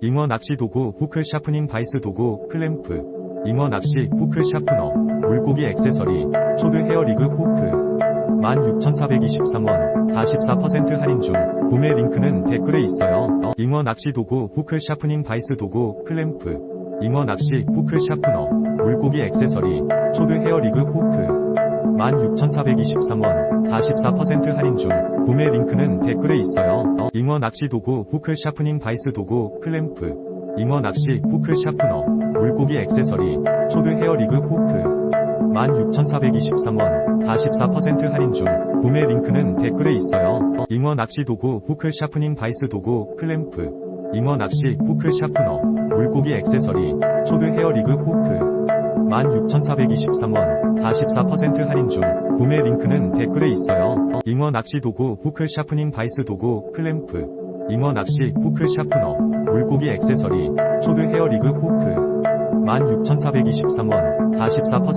잉어 낚시 도구, 후크 샤프닝 바이스 도구, 클램프, 잉어 낚시, 후크 샤프너, 물고기 액세서리, 초드 헤어리그 후크. 16,423원, 44% 할인 중. 구매 링크는 댓글에 있어요. 어, 잉어 낚시 도구, 후크 샤프닝 바이스 도구, 클램프, 잉어 낚시, 후크 샤프너, 물고기 액세서리, 초드 헤어리그 후크. 16,423원, 44% 할인 중. 구매 링크는 댓글에 있어요. 어, 잉어 낚시 도구, 후크 샤프닝 바이스 도구, 클램프, 잉어 낚시, 후크 샤프너, 물고기 액세서리, 초드 헤어리그 후크. 16,423원, 44% 할인 중. 구매 링크는 댓글에 있어요. 어, 잉어 낚시 도구, 후크 샤프닝 바이스 도구, 클램프, 잉어 낚시, 후크 샤프너, 물고기 액세서리, 초드 헤어리그 후크. 16,423원, 44% 할인 중. 구매 링크는 댓글에 있어요. 어, 잉어 낚시 도구, 후크 샤프닝 바이스 도구, 클램프, 잉어 낚시, 후크 샤프너, 물고기 액세서리, 초드 헤어리그 후크. 16,423원, 44%